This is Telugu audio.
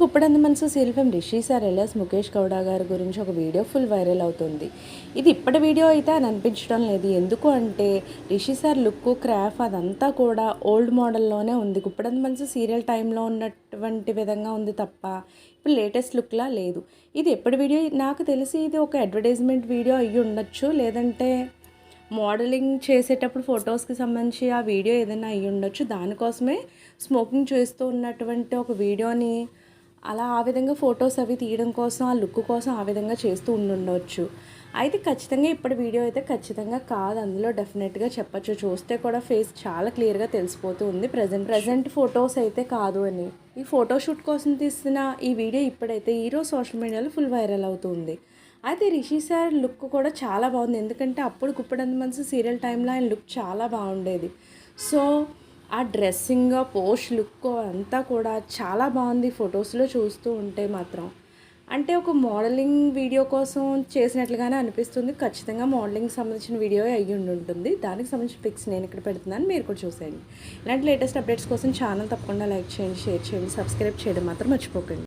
ఈ రోజు మనసు శిల్పం రిషి సార్ ఎల్ఎస్ ముఖేష్ గౌడ గారి గురించి ఒక వీడియో ఫుల్ వైరల్ అవుతుంది. ఇది ఇప్పటి వీడియో అయితే అని అనిపించడం లేదు. ఎందుకు అంటే రిషి సార్ లుక్ క్రాఫ్ అదంతా కూడా ఓల్డ్ మోడల్లోనే ఉంది. గుప్పడంది మనసు సీరియల్ టైంలో ఉన్నటువంటి విధంగా ఉంది తప్ప ఇప్పుడు లేటెస్ట్ లుక్లా లేదు. ఇది ఎప్పటి వీడియో? నాకు తెలిసి ఇది ఒక అడ్వర్టైజ్మెంట్ వీడియో అయ్యి ఉండొచ్చు. లేదంటే మోడలింగ్ చేసేటప్పుడు ఫొటోస్కి సంబంధించి ఆ వీడియో ఏదైనా అయ్యి ఉండొచ్చు. దానికోసమే స్మోకింగ్ చేస్తూ ఉన్నటువంటి ఒక వీడియోని అలా ఆ విధంగా ఫొటోస్ అవి తీయడం కోసం ఆ లుక్ కోసం ఆ విధంగా చేస్తూ ఉండుండవచ్చు అయితే ఖచ్చితంగా ఇప్పటి వీడియో అయితే ఖచ్చితంగా కాదు. అందులో డెఫినెట్గా చెప్పచ్చు. చూస్తే కూడా ఫేస్ చాలా క్లియర్గా తెలిసిపోతూ ఉంది. ప్రజెంట్ ప్రజెంట్ ఫొటోస్ అయితే కాదు అని. ఈ ఫోటోషూట్ కోసం తీసిన ఈ వీడియో ఇప్పుడైతే ఈరోజు సోషల్ మీడియాలో ఫుల్ వైరల్ అవుతుంది. అయితే రిషి సార్ లుక్ కూడా చాలా బాగుంది. ఎందుకంటే అప్పుడు గుప్పడంత మనసు సీరియల్ టైంలో ఆయన లుక్ చాలా బాగుండేది. సో ఆ డ్రెస్సింగ్ పోస్ట్ లుక్ అంతా కూడా చాలా బాగుంది ఫొటోస్లో చూస్తూ ఉంటే మాత్రం. అంటే ఒక మోడలింగ్ వీడియో కోసం చేసినట్లుగానే అనిపిస్తుంది. ఖచ్చితంగా మోడలింగ్ సంబంధించిన వీడియో అయ్యి ఉంటుంది. దానికి సంబంధించిన పిక్స్ నేను ఇక్కడ పెడుతున్నాను. మీరు కూడా చూసేయండి. ఇలాంటి లేటెస్ట్ అప్డేట్స్ కోసం ఛానల్ తప్పకుండా లైక్ చేయండి షేర్ చేయండి సబ్స్క్రైబ్ చేయడం మాత్రం మర్చిపోకండి.